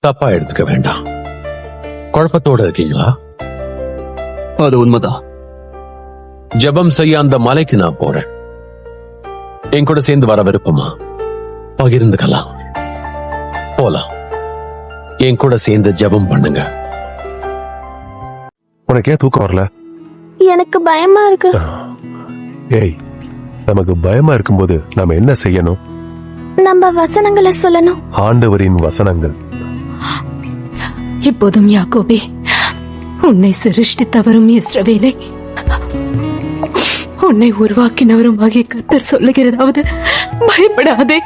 தப்பா எடுத்துக்க வேண்டாம். குழப்பத்தோட இருக்கீங்களா? அது உண்மைதான். ஜெபம் செய்ய அந்த மலைக்கு நான் போறேன். என் கூட சேர்ந்து வர விருப்பமா? பகிர்ந்துக்கலாம். போலாம். என் கூட சேர்ந்து ஜெபம் பண்ணுங்க. உனக்கு ஏன் தூக்கம் வரல? எனக்கு பயமா இருக்கு. ஏய் நமக்கு பயமா இருக்கும்போது நாம என்ன செய்யணும்? நம்ம வசனங்களை சொல்லணும். ஆண்டவரின் வசனங்கள். இப்போதும் யாக்கோபே உன்னை சிருஷ்டித்தவரும் இஸ்ரவேலை. உன்னை உருவாக்கினவரும் ஆகிய கர்த்தர் சொல்லுகிறதாவது பயப்படாதே.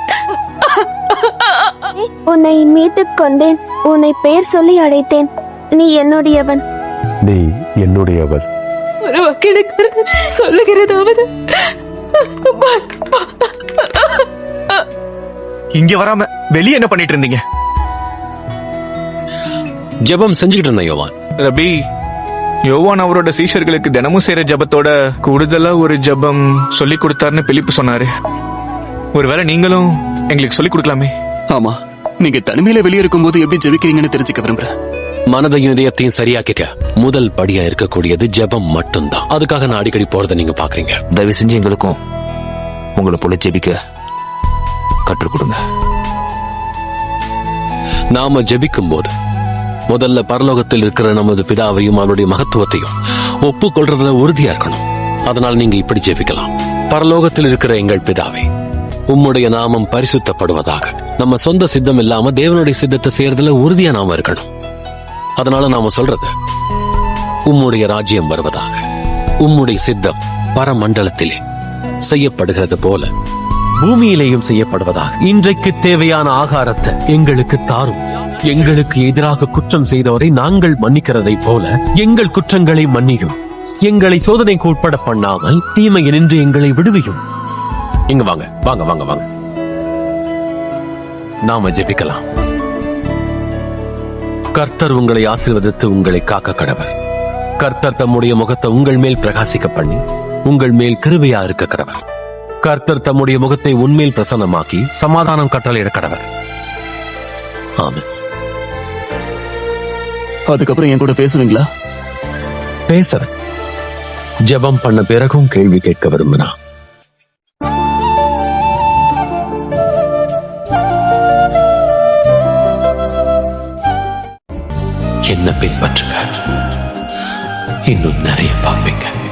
உன்னை மீட்டுக் கொண்டேன் உன்னை பெயர் சொல்லி அழைத்தேன். நீ என்னுடையவன். நீ என்னுடையவள் உருவாக்கின சொல்லுகிறதாவது இங்க வராம வெளியே என்ன பண்ணிட்டு இருந்தீங்க? ஜெபம் செஞ்சுக்கிட்டு இருந்தேன் யோவான். ரபி யோவான் அவரோட சீஷர்களுக்கு தினமும் செய்யற ஜபத்தோட கூடுதலா ஒரு ஜபம் சொல்லி கொடுத்தாருன்னு பிலிப்பு சொன்னாரு. ஒருவேளை நீங்களும் எங்களுக்கு சொல்லி கொடுக்கலாமே. ஆமா நீங்க தனிமையில வெளியே இருக்கும்போது எப்படி ஜெபிக்கிறீங்கன்னு தெரிஞ்சுக்க விரும்புறேன். மனதையும் இதயத்தையும் சரியாக்கிக்க முதல் படியா இருக்கக்கூடியது ஜெபம் மட்டும்தான். அதுக்காக நான் அடிக்கடி போறதை நீங்க பாக்குறீங்க. தயவு செஞ்சு எங்களுக்கும் உங்களை போல ஜெபிக்க கற்றுக் கொடுங்க. நாம ஜெபிக்கும் போது முதல்ல பரலோகத்தில் இருக்கிற நமது பிதாவையும் அவருடைய மகத்துவத்தையும் ஒப்புக்கொள்றதுல உறுதியா இருக்கணும். அதனால் நீங்க இப்படி ஜெபிக்கலாம். பரலோகத்தில் இருக்கிற எங்கள் பிதாவை உம்முடைய நாமம் பரிசுத்தப்படுவதாக நம்ம சொந்த சித்தம் இல்லாம தேவனுடைய சித்தத்தை செய்யறதுல உறுதியா நாம இருக்கணும். அதனால நாம சொல்றது உம்முடைய ராஜ்யம் வருவதாக உம்முடைய சித்தம் பரமண்டலத்திலே செய்யப்படுகிறது போல பூமியிலேயும் செய்யப்படுவதாக. இன்றைக்கு தேவையான ஆகாரத்தை எங்களுக்கு தாரும். எங்களுக்கு எதிராக குற்றம் செய்தவரை நாங்கள் மன்னிக்கிறதை போல எங்கள் குற்றங்களை மன்னியும். எங்களை சோதனைக்கு உட்பட பண்ணாமல் தீமையினின்று எங்களை விடுவியும். இங்க வாங்க வாங்க வாங்க வாங்க. நாம ஜெபிக்கலாம். கர்த்தர் உங்களை ஆசீர்வதித்து உங்களை காக்க கடவர். கர்த்தர் தம்முடைய முகத்தை உங்கள் மேல் பிரகாசிக்க பண்ணி உங்கள் மேல் கிருபையா இருக்க கடவர். கர்த்தர் தம்முடைய முகத்தை உண்மையில் பிரசன்னமாக்கி சமாதானம் கட்டளையிட கடவர். ஆமாம் அதுக்கப்புறம் என் கூட பேசுவீங்களா? பேசுறேன். ஜெபம் பண்ண பிறகும் கேள்வி கேட்க விரும்பினா. என்ன பின்பற்றுங்க இன்னும் நிறைய பார்ப்பீங்க.